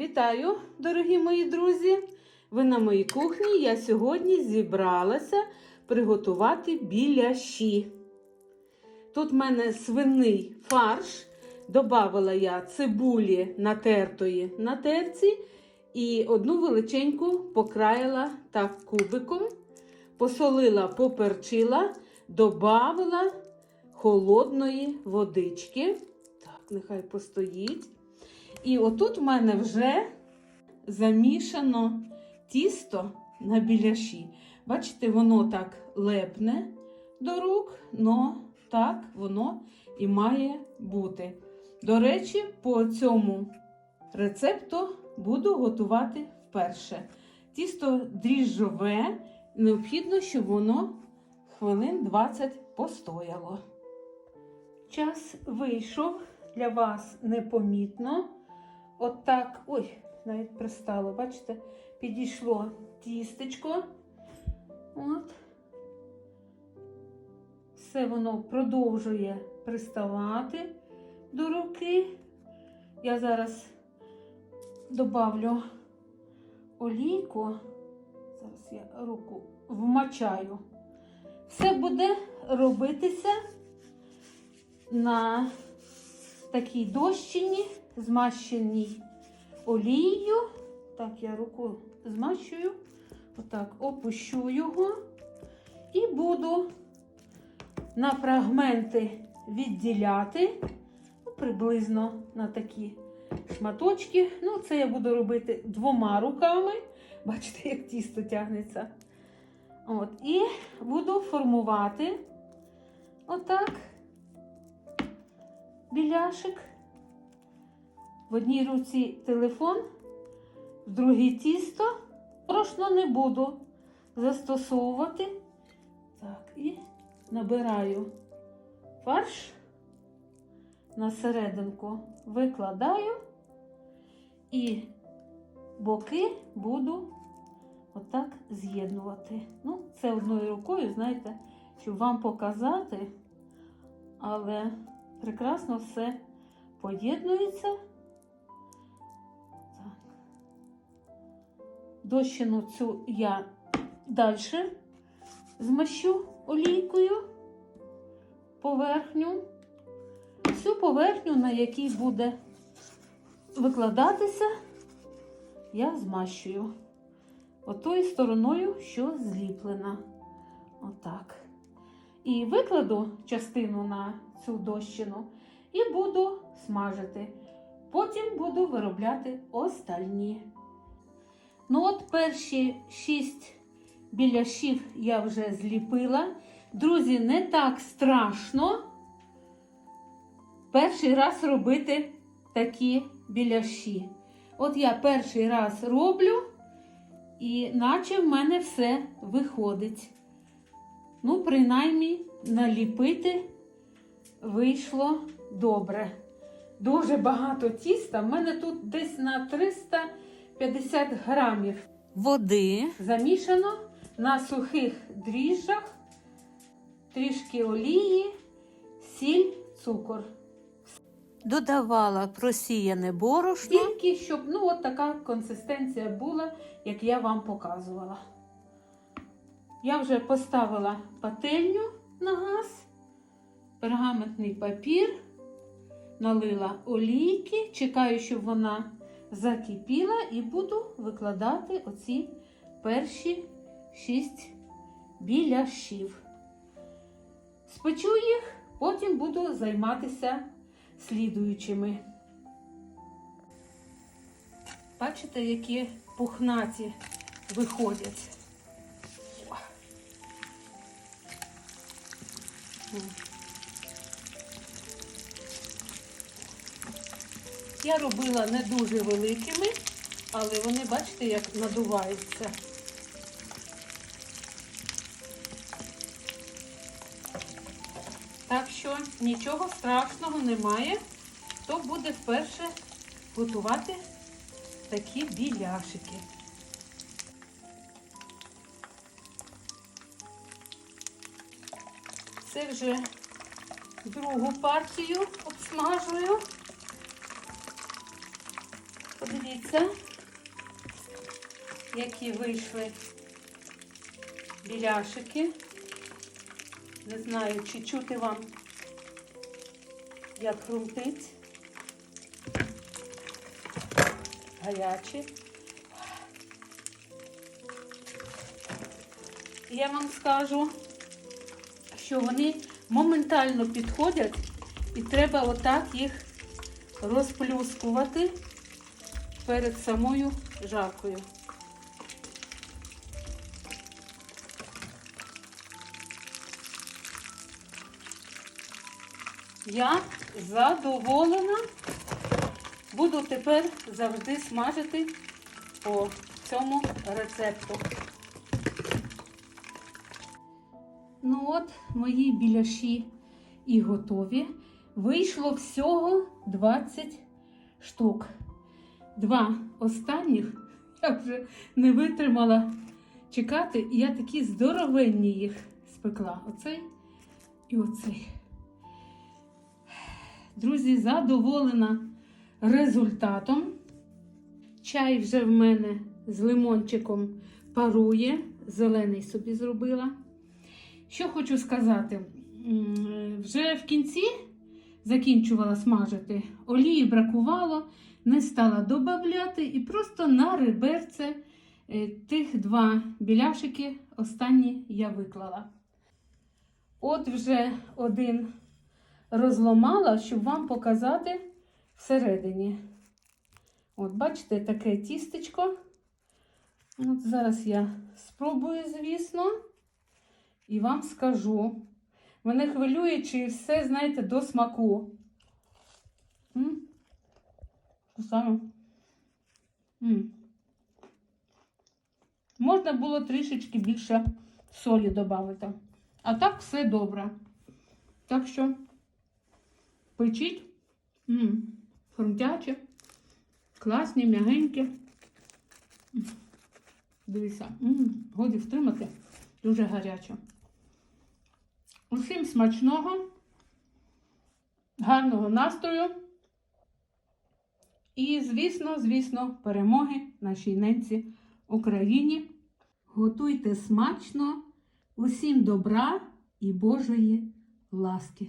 Вітаю, дорогі мої друзі! Ви на моїй кухні. Я сьогодні зібралася приготувати біляші. Тут в мене свиний фарш. Добавила я цибулі натертої на терці і одну величеньку покраїла так кубиком, посолила, поперчила, добавила холодної водички. Так, нехай постоїть. І отут в мене вже замішано тісто на біляші. Бачите, воно так лепне до рук, но так воно і має бути. До речі, по цьому рецепту буду готувати вперше. Тісто дріжджове, необхідно, щоб воно хвилин 20 постояло. Час вийшов для вас непомітно. От так, ой, навіть пристало, бачите, підійшло тістечко. От. Все воно продовжує приставати до руки. Я зараз добавлю олійку. Зараз я руку вмочаю. Все буде робитися на такій дощині, змащеній олією. Так, я руку змащую, отак опущу його і буду на фрагменти відділяти ну, приблизно на такі шматочки. Ну, це я буду робити двома руками. Бачите, як тісто тягнеться. От, І буду формувати отак біляшик. В одній руці телефон, в другій тісто. Борошно не буду застосовувати. Так, і набираю фарш на серединку, викладаю і боки буду отак з'єднувати. Ну, це одною рукою, знаєте, щоб вам показати, але прекрасно все поєднується. Дощину цю я далі змащу олійкою поверхню, всю поверхню, на якій буде викладатися, я змащую отою стороною, що зліплена. Отак. І викладу частину на цю дощину і буду смажити. Потім буду виробляти остальні. Ну, от перші шість біляшів я вже зліпила. Друзі, не так страшно перший раз робити такі біляші. От я перший раз роблю, і наче в мене все виходить. Ну, принаймні, наліпити вийшло добре. Дуже багато тіста. В мене тут десь на 350 грамів води, замішано на сухих дріжджах, трішки олії, сіль, цукор. додавала просіяне борошно, Тільки щоб ну, от така консистенція була, як я вам показувала. Я вже поставила пательню на газ, пергаментний папір, налила олійки, чекаю, щоб вона закипіла, і буду викладати оці перші шість біляшів. Спечу їх, потім буду займатися слідуючими. Бачите, які пухнаті виходять. Я робила не дуже великими, але вони, бачите, як надуваються. Так що нічого страшного немає, хто буде вперше готувати такі біляшики. Це вже другу партію обсмажую. Подивіться, які вийшли біляшики. Не знаю, чи чути вам, як хрумтить. Гарячі. Я вам скажу, що вони моментально підходять і треба отак їх розплюскувати перед самою жаркою. Я задоволена. Буду тепер завжди смажити по цьому рецепту. Ну от, мої біляші і готові. Вийшло всього 20 штук. Два останніх я вже не витримала чекати, і я такі здоровенні їх спекла. Оцей і оцей. Друзі, задоволена результатом. Чай вже в мене з лимончиком парує, зелений собі зробила. Що хочу сказати, вже в кінці закінчувала смажити, олії бракувало, не стала додавати і просто на реберце е, тих два біляшики останні я виклала. От вже один розломала, щоб вам показати всередині. От, бачите, таке тістечко. От зараз я спробую, звісно, і вам скажу. Мене хвилює, чи все, знаєте, до смаку. М? Саме? М. Можна було трішечки більше солі додати. А так все добре. Так що печіть. М. Хрумтяче, класні, м'ягенькі. Дивіться, годі втримати, дуже гаряче. Усім смачного, гарного настрою. І, звісно, звісно, перемоги нашій ненці Україні. Готуйте смачно, усім добра і Божої ласки.